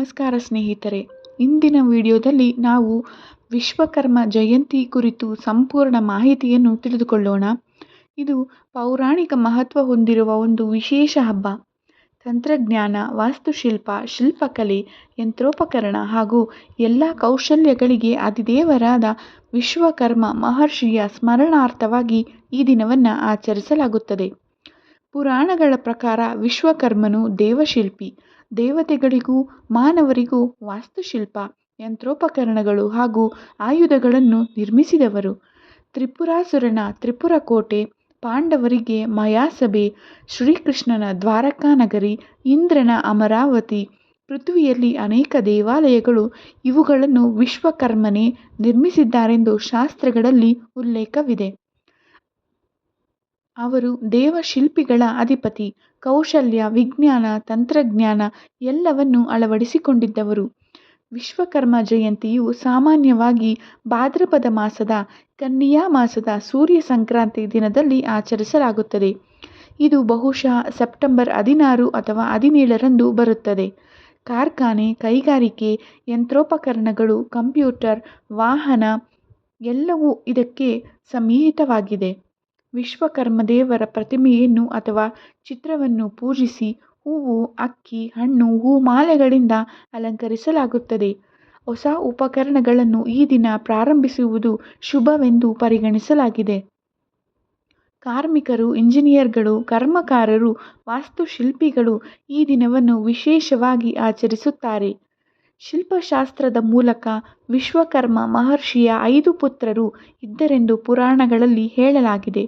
ನಮಸ್ಕಾರ ಸ್ನೇಹಿತರೆ. ಇಂದಿನ ವಿಡಿಯೋದಲ್ಲಿ ನಾವು ವಿಶ್ವಕರ್ಮ ಜಯಂತಿ ಕುರಿತು ಸಂಪೂರ್ಣ ಮಾಹಿತಿಯನ್ನು ತಿಳಿದುಕೊಳ್ಳೋಣ. ಇದು ಪೌರಾಣಿಕ ಮಹತ್ವ ಹೊಂದಿರುವ ಒಂದು ವಿಶೇಷ ಹಬ್ಬ. ತಂತ್ರಜ್ಞಾನ, ವಾಸ್ತುಶಿಲ್ಪ, ಶಿಲ್ಪಕಲೆ, ಯಂತ್ರೋಪಕರಣ ಹಾಗೂ ಎಲ್ಲ ಕೌಶಲ್ಯಗಳಿಗೆ ಅಧಿದೇವರಾದ ವಿಶ್ವಕರ್ಮ ಮಹರ್ಷಿಯ ಸ್ಮರಣಾರ್ಥವಾಗಿ ಈ ದಿನವನ್ನು ಆಚರಿಸಲಾಗುತ್ತದೆ. ಪುರಾಣಗಳ ಪ್ರಕಾರ ವಿಶ್ವಕರ್ಮನು ದೇವಶಿಲ್ಪಿ. ದೇವತೆಗಳಿಗೂ ಮಾನವರಿಗೂ ವಾಸ್ತುಶಿಲ್ಪ, ಯಂತ್ರೋಪಕರಣಗಳು ಹಾಗೂ ಆಯುಧಗಳನ್ನು ನಿರ್ಮಿಸಿದವರು. ತ್ರಿಪುರಾಸುರನ ತ್ರಿಪುರ ಕೋಟೆ ಪಾಂಡವರಿಗೆ ಮಯಾಸಭೆ, ಶ್ರೀಕೃಷ್ಣನ ದ್ವಾರಕಾನಗರಿ, ಇಂದ್ರನ ಅಮರಾವತಿ, ಪೃಥ್ವಿಯಲ್ಲಿ ಅನೇಕ ದೇವಾಲಯಗಳು ಇವುಗಳನ್ನು ವಿಶ್ವಕರ್ಮನೇ ನಿರ್ಮಿಸಿದ್ದಾರೆಂದು ಶಾಸ್ತ್ರಗಳಲ್ಲಿ ಉಲ್ಲೇಖವಿದೆ. ಅವರು ದೇವಶಿಲ್ಪಿಗಳ ಅಧಿಪತಿ, ಕೌಶಲ್ಯ, ವಿಜ್ಞಾನ, ತಂತ್ರಜ್ಞಾನ ಎಲ್ಲವನ್ನೂ ಅಳವಡಿಸಿಕೊಂಡಿದ್ದವರು. ವಿಶ್ವಕರ್ಮ ಜಯಂತಿಯು ಸಾಮಾನ್ಯವಾಗಿ ಭಾದ್ರಪದ ಮಾಸದ ಕನ್ನಿಯಾ ಮಾಸದ ಸೂರ್ಯ ಸಂಕ್ರಾಂತಿ ದಿನದಲ್ಲಿ ಆಚರಿಸಲಾಗುತ್ತದೆ. ಇದು ಬಹುಶಃ ಸೆಪ್ಟೆಂಬರ್ ಹದಿನಾರು ಅಥವಾ ಹದಿನೇಳರಂದು ಬರುತ್ತದೆ. ಕಾರ್ಖಾನೆ, ಕೈಗಾರಿಕೆ, ಯಂತ್ರೋಪಕರಣಗಳು, ಕಂಪ್ಯೂಟರ್, ವಾಹನ ಎಲ್ಲವೂ ಇದಕ್ಕೆ ಸನ್ನಿಹಿತವಾಗಿದೆ ವಿಶ್ವಕರ್ಮ ದೇವರ ಪ್ರತಿಮೆಯನ್ನು ಅಥವಾ ಚಿತ್ರವನ್ನು ಪೂಜಿಸಿ ಹೂವು, ಅಕ್ಕಿ, ಹಣ್ಣು, ಹೂಮಾಲೆಗಳಿಂದ ಅಲಂಕರಿಸಲಾಗುತ್ತದೆ. ಹೊಸ ಉಪಕರಣಗಳನ್ನು ಈ ದಿನ ಪ್ರಾರಂಭಿಸುವುದು ಶುಭವೆಂದು ಪರಿಗಣಿಸಲಾಗಿದೆ. ಕಾರ್ಮಿಕರು, ಇಂಜಿನಿಯರ್ಗಳು, ಕರ್ಮಕಾರರು, ವಾಸ್ತುಶಿಲ್ಪಿಗಳು ಈ ದಿನವನ್ನು ವಿಶೇಷವಾಗಿ ಆಚರಿಸುತ್ತಾರೆ. ಶಿಲ್ಪಶಾಸ್ತ್ರದ ಮೂಲಕ ವಿಶ್ವಕರ್ಮ ಮಹರ್ಷಿಯ ಐದು ಪುತ್ರರು ಇದ್ದರೆಂದು ಪುರಾಣಗಳಲ್ಲಿ ಹೇಳಲಾಗಿದೆ.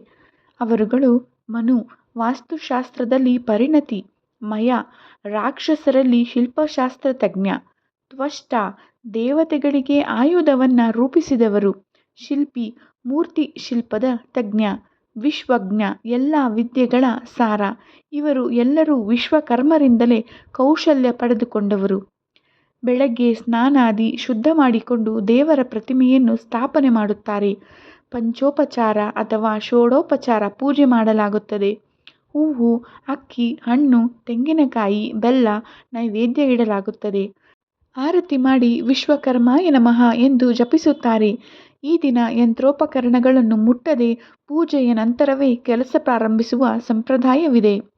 ಅವರುಗಳು ಮನು, ವಾಸ್ತುಶಾಸ್ತ್ರದಲ್ಲಿ ಪರಿಣತಿ, ಮಯ, ರಾಕ್ಷಸರಲ್ಲಿ ಶಿಲ್ಪಶಾಸ್ತ್ರ ತಜ್ಞ, ತ್ವಷ್ಟ, ದೇವತೆಗಳಿಗೆ ಆಯುಧವನ್ನು ರೂಪಿಸಿದವರು, ಶಿಲ್ಪಿ, ಮೂರ್ತಿ ಶಿಲ್ಪದ ತಜ್ಞ, ವಿಶ್ವಜ್ಞ, ಎಲ್ಲ ವಿದ್ಯೆಗಳ ಸಾರ, ಇವರು ಎಲ್ಲರೂ ವಿಶ್ವಕರ್ಮರಿಂದಲೇ ಕೌಶಲ್ಯ ಪಡೆದುಕೊಂಡವರು. ಬೆಳಗ್ಗೆ ಸ್ನಾನಾದಿ ಶುದ್ಧ ಮಾಡಿಕೊಂಡು ದೇವರ ಪ್ರತಿಮೆಯನ್ನು ಸ್ಥಾಪನೆ ಮಾಡುತ್ತಾರೆ. ಪಂಚೋಪಚಾರ ಅಥವಾ ಷೋಡೋಪಚಾರ ಪೂಜೆ ಮಾಡಲಾಗುತ್ತದೆ. ಹೂವು, ಅಕ್ಕಿ, ಹಣ್ಣು, ತೆಂಗಿನಕಾಯಿ, ಬೆಲ್ಲ ನೈವೇದ್ಯ ಇಡಲಾಗುತ್ತದೆ. ಆರತಿ ಮಾಡಿ ವಿಶ್ವಕರ್ಮಾಯ ನಮಃ ಎಂದು ಜಪಿಸುತ್ತಾರೆ. ಈ ದಿನ ಯಂತ್ರೋಪಕರಣಗಳನ್ನು ಮುಟ್ಟದೆ ಪೂಜೆಯ ನಂತರವೇ ಕೆಲಸ ಪ್ರಾರಂಭಿಸುವ ಸಂಪ್ರದಾಯವಿದೆ.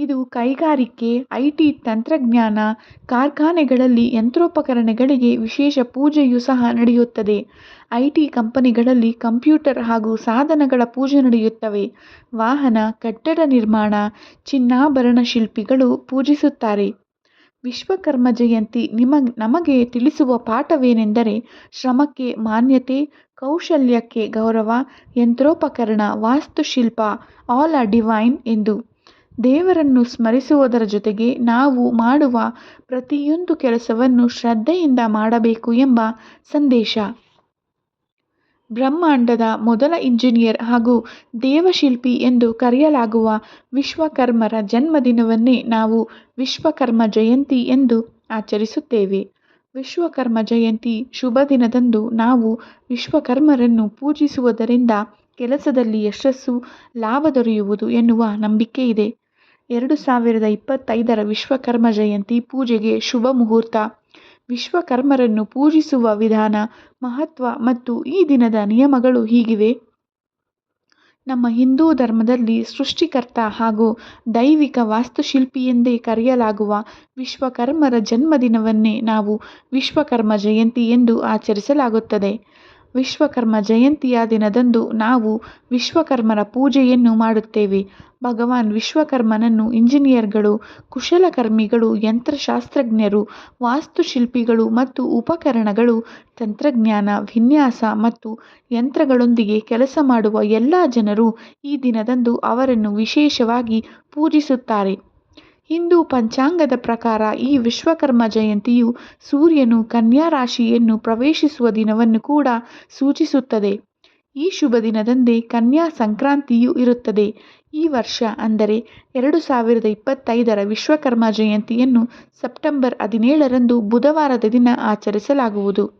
ಇದು ಕೈಗಾರಿಕೆ ಐ ಟಿ ತಂತ್ರಜ್ಞಾನ, ಕಾರ್ಖಾನೆಗಳಲ್ಲಿ ಯಂತ್ರೋಪಕರಣಗಳಿಗೆ ವಿಶೇಷ ಪೂಜೆಯು ಸಹ ನಡೆಯುತ್ತದೆ. ಐ ಟಿ ಕಂಪನಿಗಳಲ್ಲಿ ಕಂಪ್ಯೂಟರ್ ಹಾಗೂ ಸಾಧನಗಳ ಪೂಜೆ ನಡೆಯುತ್ತವೆ. ವಾಹನ, ಕಟ್ಟಡ ನಿರ್ಮಾಣ, ಚಿನ್ನಾಭರಣ ಶಿಲ್ಪಿಗಳು ಪೂಜಿಸುತ್ತಾರೆ. ವಿಶ್ವಕರ್ಮ ಜಯಂತಿ ನಿಮ, ನಮಗೆ ತಿಳಿಸುವ ಪಾಠವೇನೆಂದರೆ ಶ್ರಮಕ್ಕೆ ಮಾನ್ಯತೆ, ಕೌಶಲ್ಯಕ್ಕೆ ಗೌರವ, ಯಂತ್ರೋಪಕರಣ, ವಾಸ್ತುಶಿಲ್ಪ, ಆಲ್ ಆರ್ ಡಿವೈನ್ ಎಂದು. ದೇವರನ್ನು ಸ್ಮರಿಸುವುದರ ಜೊತೆಗೆ ನಾವು ಮಾಡುವ ಪ್ರತಿಯೊಂದು ಕೆಲಸವನ್ನು ಶ್ರದ್ಧೆಯಿಂದ ಮಾಡಬೇಕು ಎಂಬ ಸಂದೇಶ. ಬ್ರಹ್ಮಾಂಡದ ಮೊದಲ ಇಂಜಿನಿಯರ್ ಹಾಗೂ ದೇವಶಿಲ್ಪಿ ಎಂದು ಕರೆಯಲಾಗುವ ವಿಶ್ವಕರ್ಮರ ಜನ್ಮದಿನವನ್ನೇ ನಾವು ವಿಶ್ವಕರ್ಮ ಜಯಂತಿ ಎಂದು ಆಚರಿಸುತ್ತೇವೆ. ವಿಶ್ವಕರ್ಮ ಜಯಂತಿ ಶುಭ ದಿನದಂದು ನಾವು ವಿಶ್ವಕರ್ಮರನ್ನು ಪೂಜಿಸುವುದರಿಂದ ಕೆಲಸದಲ್ಲಿ ಯಶಸ್ಸು, ಲಾಭ ದೊರೆಯುವುದು ಎನ್ನುವ ನಂಬಿಕೆ ಇದೆ ಎರಡು ಸಾವಿರದ ಇಪ್ಪತ್ತೈದರ ವಿಶ್ವಕರ್ಮ ಜಯಂತಿ ಪೂಜೆಗೆ ಶುಭ ಮುಹೂರ್ತ. ವಿಶ್ವಕರ್ಮರನ್ನು ಪೂಜಿಸುವ ವಿಧಾನ, ಮಹತ್ವ ಮತ್ತು ಈ ದಿನದ ನಿಯಮಗಳು ಹೀಗಿವೆ. ನಮ್ಮ ಹಿಂದೂ ಧರ್ಮದಲ್ಲಿ ಸೃಷ್ಟಿಕರ್ತ ಹಾಗೂ ದೈವಿಕ ವಾಸ್ತುಶಿಲ್ಪಿ ಎಂದೇ ಕರೆಯಲಾಗುವ ವಿಶ್ವಕರ್ಮರ ಜನ್ಮದಿನವನ್ನೇ ನಾವು ವಿಶ್ವಕರ್ಮ ಜಯಂತಿ ಎಂದು ಆಚರಿಸಲಾಗುತ್ತದೆ. ವಿಶ್ವಕರ್ಮ ಜಯಂತಿಯ ದಿನದಂದು ನಾವು ವಿಶ್ವಕರ್ಮರ ಪೂಜೆಯನ್ನು ಮಾಡುತ್ತೇವೆ. ಭಗವಾನ್ ವಿಶ್ವಕರ್ಮನನ್ನು ಇಂಜಿನಿಯರ್ಗಳು, ಕುಶಲಕರ್ಮಿಗಳು, ಯಂತ್ರಶಾಸ್ತ್ರಜ್ಞರು, ವಾಸ್ತುಶಿಲ್ಪಿಗಳು ಮತ್ತು ಉಪಕರಣಗಳು, ತಂತ್ರಜ್ಞಾನ, ವಿನ್ಯಾಸ ಮತ್ತು ಯಂತ್ರಗಳೊಂದಿಗೆ ಕೆಲಸ ಮಾಡುವ ಎಲ್ಲ ಜನರು ಈ ದಿನದಂದು ಅವರನ್ನು ವಿಶೇಷವಾಗಿ ಪೂಜಿಸುತ್ತಾರೆ. ಹಿಂದೂ ಪಂಚಾಂಗದ ಪ್ರಕಾರ ಈ ವಿಶ್ವಕರ್ಮ ಜಯಂತಿಯು ಸೂರ್ಯನು ಕನ್ಯಾ ರಾಶಿಯನ್ನು ಪ್ರವೇಶಿಸುವ ದಿನವನ್ನು ಕೂಡ ಸೂಚಿಸುತ್ತದೆ. ಈ ಶುಭ ದಿನದಂದೇ ಕನ್ಯಾ ಸಂಕ್ರಾಂತಿಯೂ ಇರುತ್ತದೆ. ಈ ವರ್ಷ ಅಂದರೆ ಎರಡು ಸಾವಿರದ ಇಪ್ಪತ್ತೈದರ ವಿಶ್ವಕರ್ಮ ಜಯಂತಿಯನ್ನು ಸೆಪ್ಟೆಂಬರ್ ಹದಿನೇಳರಂದು ಬುಧವಾರದ ದಿನ ಆಚರಿಸಲಾಗುವುದು.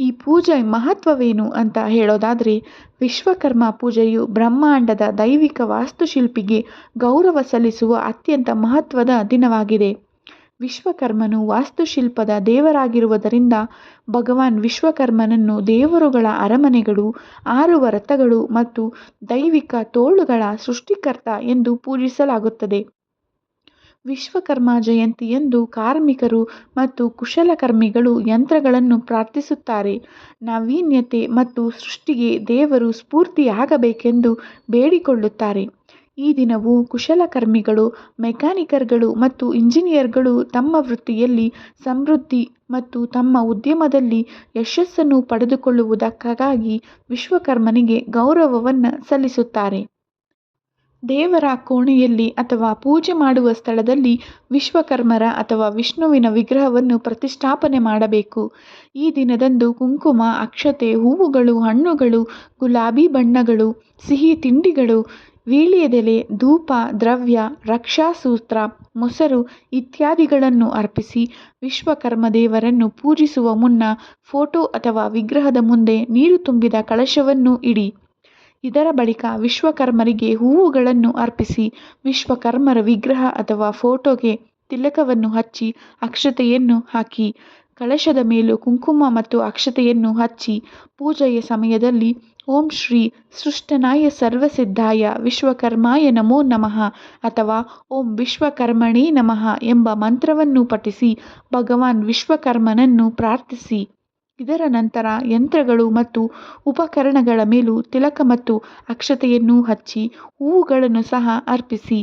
ಈ ಪೂಜೆ ಮಹತ್ವವೇನು ಅಂತ ಹೇಳೋದಾದರೆ, ವಿಶ್ವಕರ್ಮ ಪೂಜೆಯು ಬ್ರಹ್ಮಾಂಡದ ದೈವಿಕ ವಾಸ್ತುಶಿಲ್ಪಿಗೆ ಗೌರವ ಸಲ್ಲಿಸುವ ಅತ್ಯಂತ ಮಹತ್ವದ ದಿನವಾಗಿದೆ. ವಿಶ್ವಕರ್ಮನು ವಾಸ್ತುಶಿಲ್ಪದ ದೇವರಾಗಿರುವುದರಿಂದ ಭಗವಾನ್ ವಿಶ್ವಕರ್ಮನನ್ನು ದೇವರುಗಳ ಅರಮನೆಗಳು ಆರುವ ರಥಗಳು ಮತ್ತು ದೈವಿಕ ತೋಳುಗಳ ಸೃಷ್ಟಿಕರ್ತ ಎಂದು ಪೂಜಿಸಲಾಗುತ್ತದೆ. ವಿಶ್ವಕರ್ಮ ಜಯಂತಿಯಂದು ಕಾರ್ಮಿಕರು ಮತ್ತು ಕುಶಲಕರ್ಮಿಗಳು ಯಂತ್ರಗಳನ್ನು ಪ್ರಾರ್ಥಿಸುತ್ತಾರೆ. ನಾವೀನ್ಯತೆ ಮತ್ತು ಸೃಷ್ಟಿಗೆ ದೇವರು ಸ್ಫೂರ್ತಿಯಾಗಬೇಕೆಂದು ಬೇಡಿಕೊಳ್ಳುತ್ತಾರೆ. ಈ ದಿನವು ಕುಶಲಕರ್ಮಿಗಳು, ಮೆಕ್ಯಾನಿಕರ್ಗಳು ಮತ್ತು ಇಂಜಿನಿಯರ್ಗಳು ತಮ್ಮ ವೃತ್ತಿಯಲ್ಲಿ ಸಮೃದ್ಧಿ ಮತ್ತು ತಮ್ಮ ಉದ್ಯಮದಲ್ಲಿ ಯಶಸ್ಸನ್ನು ಪಡೆದುಕೊಳ್ಳುವುದಕ್ಕಾಗಿ ವಿಶ್ವಕರ್ಮನಿಗೆ ಗೌರವವನ್ನು ಸಲ್ಲಿಸುತ್ತಾರೆ. ದೇವರ ಕೋಣೆಯಲ್ಲಿ ಅಥವಾ ಪೂಜೆ ಮಾಡುವ ಸ್ಥಳದಲ್ಲಿ ವಿಶ್ವಕರ್ಮರ ಅಥವಾ ವಿಷ್ಣುವಿನ ವಿಗ್ರಹವನ್ನು ಪ್ರತಿಷ್ಠಾಪನೆ ಮಾಡಬೇಕು. ಈ ದಿನದಂದು ಕುಂಕುಮ, ಅಕ್ಷತೆ, ಹೂವುಗಳು, ಹಣ್ಣುಗಳು, ಗುಲಾಬಿ ಬಣ್ಣಗಳು, ಸಿಹಿ ತಿಂಡಿಗಳು, ವೀಳ್ಯದೆಲೆ, ಧೂಪ, ದ್ರವ್ಯ, ರಕ್ಷಾಸೂತ್ರ, ಮೊಸರು ಇತ್ಯಾದಿಗಳನ್ನು ಅರ್ಪಿಸಿ ವಿಶ್ವಕರ್ಮ ದೇವರನ್ನು ಪೂಜಿಸುವ ಮುನ್ನ ಫೋಟೋ ಅಥವಾ ವಿಗ್ರಹದ ಮುಂದೆ ನೀರು ತುಂಬಿದ ಕಳಶವನ್ನು ಇಡಿ. ಇದರ ಬಳಿಕ ವಿಶ್ವಕರ್ಮರಿಗೆ ಹೂವುಗಳನ್ನು ಅರ್ಪಿಸಿ ವಿಶ್ವಕರ್ಮರ ವಿಗ್ರಹ ಅಥವಾ ಫೋಟೋಗೆ ತಿಲಕವನ್ನು ಹಚ್ಚಿ ಅಕ್ಷತೆಯನ್ನು ಹಾಕಿ. ಕಳಶದ ಮೇಲೂ ಕುಂಕುಮ ಮತ್ತು ಅಕ್ಷತೆಯನ್ನು ಹಚ್ಚಿ ಪೂಜೆಯ ಸಮಯದಲ್ಲಿ ಓಂ ಶ್ರೀ ಸೃಷ್ಟನಾಯ ಸರ್ವಸಿದ್ಧಾಯ ವಿಶ್ವಕರ್ಮಾಯ ನಮೋ ನಮಃ ಅಥವಾ ಓಂ ವಿಶ್ವಕರ್ಮಣೇ ನಮಃ ಎಂಬ ಮಂತ್ರವನ್ನು ಪಠಿಸಿ ಭಗವಾನ್ ವಿಶ್ವಕರ್ಮನನ್ನು ಪ್ರಾರ್ಥಿಸಿ. ಇದರ ನಂತರ ಯಂತ್ರಗಳು ಮತ್ತು ಉಪಕರಣಗಳ ಮೇಲೂ ತಿಲಕ ಮತ್ತು ಅಕ್ಷತೆಯನ್ನು ಹಚ್ಚಿ ಹೂವುಗಳನ್ನು ಸಹ ಅರ್ಪಿಸಿ,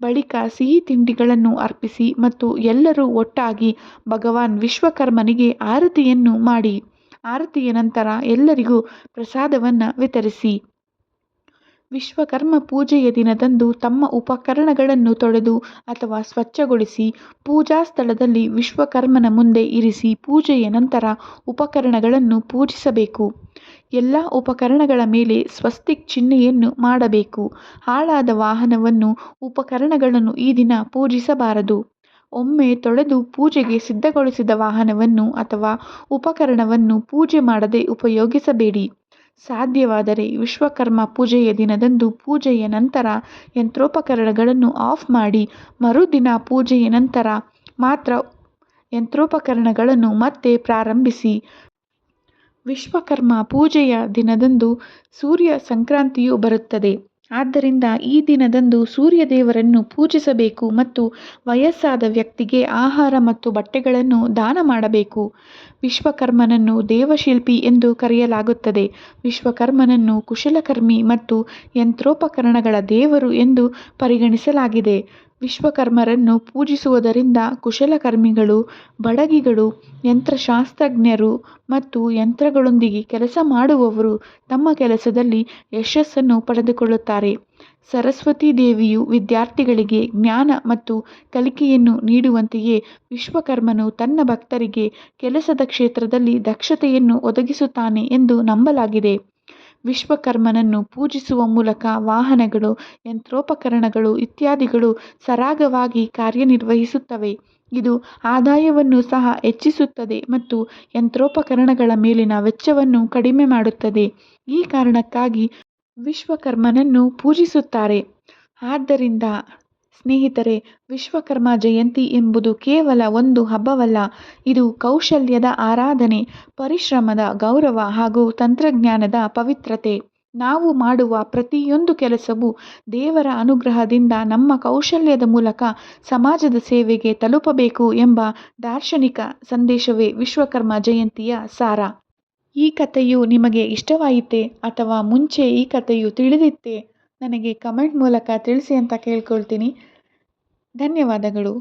ಬಳಿಕ ಸಿಹಿ ತಿಂಡಿಗಳನ್ನು ಅರ್ಪಿಸಿ ಮತ್ತು ಎಲ್ಲರೂ ಒಟ್ಟಾಗಿ ಭಗವಾನ್ ವಿಶ್ವಕರ್ಮನಿಗೆ ಆರತಿಯನ್ನು ಮಾಡಿ, ಆರತಿಯ ನಂತರ ಎಲ್ಲರಿಗೂ ಪ್ರಸಾದವನ್ನು ವಿತರಿಸಿ. ವಿಶ್ವಕರ್ಮ ಪೂಜೆಯ ದಿನದಂದು ತಮ್ಮ ಉಪಕರಣಗಳನ್ನು ತೊಳೆದು ಅಥವಾ ಸ್ವಚ್ಛಗೊಳಿಸಿ ಪೂಜಾ ಸ್ಥಳದಲ್ಲಿ ವಿಶ್ವಕರ್ಮನ ಮುಂದೆ ಇರಿಸಿ ಪೂಜೆಯ ನಂತರ ಉಪಕರಣಗಳನ್ನು ಪೂಜಿಸಬೇಕು. ಎಲ್ಲ ಉಪಕರಣಗಳ ಮೇಲೆ ಸ್ವಸ್ತಿಕ್ ಚಿಹ್ನೆಯನ್ನು ಮಾಡಬೇಕು. ಹಾಳಾದ ವಾಹನವನ್ನು ಉಪಕರಣಗಳನ್ನು ಈ ದಿನ ಪೂಜಿಸಬಾರದು. ಒಮ್ಮೆ ತೊಳೆದು ಪೂಜೆಗೆ ಸಿದ್ಧಗೊಳಿಸಿದ ವಾಹನವನ್ನು ಅಥವಾ ಉಪಕರಣವನ್ನು ಪೂಜೆ ಮಾಡದೆ ಉಪಯೋಗಿಸಬೇಡಿ. ಸಾಧ್ಯವಾದರೆ ವಿಶ್ವಕರ್ಮ ಪೂಜೆಯ ದಿನದಂದು ಪೂಜೆಯ ನಂತರ ಯಂತ್ರೋಪಕರಣಗಳನ್ನು ಆಫ್ ಮಾಡಿ, ಮರುದಿನ ಪೂಜೆಯ ನಂತರ ಮಾತ್ರ ಯಂತ್ರೋಪಕರಣಗಳನ್ನು ಮತ್ತೆ ಪ್ರಾರಂಭಿಸಿ. ವಿಶ್ವಕರ್ಮ ಪೂಜೆಯ ದಿನದಂದು ಸೂರ್ಯ ಸಂಕ್ರಾಂತಿಯು ಬರುತ್ತದೆ. ಆದ್ದರಿಂದ ಈ ದಿನದಂದು ಸೂರ್ಯ ದೇವರನ್ನು ಪೂಜಿಸಬೇಕು ಮತ್ತು ವಯಸ್ಸಾದ ವ್ಯಕ್ತಿಗೆ ಆಹಾರ ಮತ್ತು ಬಟ್ಟೆಗಳನ್ನು ದಾನ ಮಾಡಬೇಕು. ವಿಶ್ವಕರ್ಮನನ್ನು ದೇವಶಿಲ್ಪಿ ಎಂದು ಕರೆಯಲಾಗುತ್ತದೆ. ವಿಶ್ವಕರ್ಮನನ್ನು ಕುಶಲಕರ್ಮಿ ಮತ್ತು ಯಂತ್ರೋಪಕರಣಗಳ ದೇವರು ಎಂದು ಪರಿಗಣಿಸಲಾಗಿದೆ. ವಿಶ್ವಕರ್ಮರನ್ನು ಪೂಜಿಸುವುದರಿಂದ ಕುಶಲಕರ್ಮಿಗಳು, ಬಡಗಿಗಳು, ಯಂತ್ರಶಾಸ್ತ್ರಜ್ಞರು ಮತ್ತು ಯಂತ್ರಗಳೊಂದಿಗೆ ಕೆಲಸ ಮಾಡುವವರು ತಮ್ಮ ಕೆಲಸದಲ್ಲಿ ಯಶಸ್ಸನ್ನು ಪಡೆದುಕೊಳ್ಳುತ್ತಾರೆ. ಸರಸ್ವತಿ ದೇವಿಯು ವಿದ್ಯಾರ್ಥಿಗಳಿಗೆ ಜ್ಞಾನ ಮತ್ತು ಕಲಿಕೆಯನ್ನು ನೀಡುವಂತೆಯೇ ವಿಶ್ವಕರ್ಮನು ತನ್ನ ಭಕ್ತರಿಗೆ ಕೆಲಸದ ಕ್ಷೇತ್ರದಲ್ಲಿ ದಕ್ಷತೆಯನ್ನು ಒದಗಿಸುತ್ತಾನೆ ಎಂದು ನಂಬಲಾಗಿದೆ. ವಿಶ್ವಕರ್ಮನನ್ನು ಪೂಜಿಸುವ ಮೂಲಕ ವಾಹನಗಳು, ಯಂತ್ರೋಪಕರಣಗಳು ಇತ್ಯಾದಿಗಳು ಸರಾಗವಾಗಿ ಕಾರ್ಯನಿರ್ವಹಿಸುತ್ತವೆ. ಇದು ಆದಾಯವನ್ನು ಸಹ ಹೆಚ್ಚಿಸುತ್ತದೆ ಮತ್ತು ಯಂತ್ರೋಪಕರಣಗಳ ಮೇಲಿನ ವೆಚ್ಚವನ್ನು ಕಡಿಮೆ ಮಾಡುತ್ತದೆ. ಈ ಕಾರಣಕ್ಕಾಗಿ ವಿಶ್ವಕರ್ಮನನ್ನು ಪೂಜಿಸುತ್ತಾರೆ. ಆದ್ದರಿಂದ ಸ್ನೇಹಿತರೆ, ವಿಶ್ವಕರ್ಮ ಜಯಂತಿ ಎಂಬುದು ಕೇವಲ ಒಂದು ಹಬ್ಬವಲ್ಲ, ಇದು ಕೌಶಲ್ಯದ ಆರಾಧನೆ, ಪರಿಶ್ರಮದ ಗೌರವ ಹಾಗೂ ತಂತ್ರಜ್ಞಾನದ ಪವಿತ್ರತೆ. ನಾವು ಮಾಡುವ ಪ್ರತಿಯೊಂದು ಕೆಲಸವು ದೇವರ ಅನುಗ್ರಹದಿಂದ ನಮ್ಮ ಕೌಶಲ್ಯದ ಮೂಲಕ ಸಮಾಜದ ಸೇವೆಗೆ ತಲುಪಬೇಕು ಎಂಬ ದಾರ್ಶನಿಕ ಸಂದೇಶವೇ ವಿಶ್ವಕರ್ಮ ಜಯಂತಿಯ ಸಾರ. ಈ ಕಥೆಯು ನಿಮಗೆ ಇಷ್ಟವಾಯಿತೆ ಅಥವಾ ಮುಂಚೆ ಈ ಕಥೆಯು ತಿಳಿದಿತ್ತೆ? ನನಗೆ ಕಮೆಂಟ್ ಮೂಲಕ ತಿಳಿಸಿ ಅಂತ ಕೇಳ್ಕೊಳ್ತೀನಿ. ಧನ್ಯವಾದಗಳು.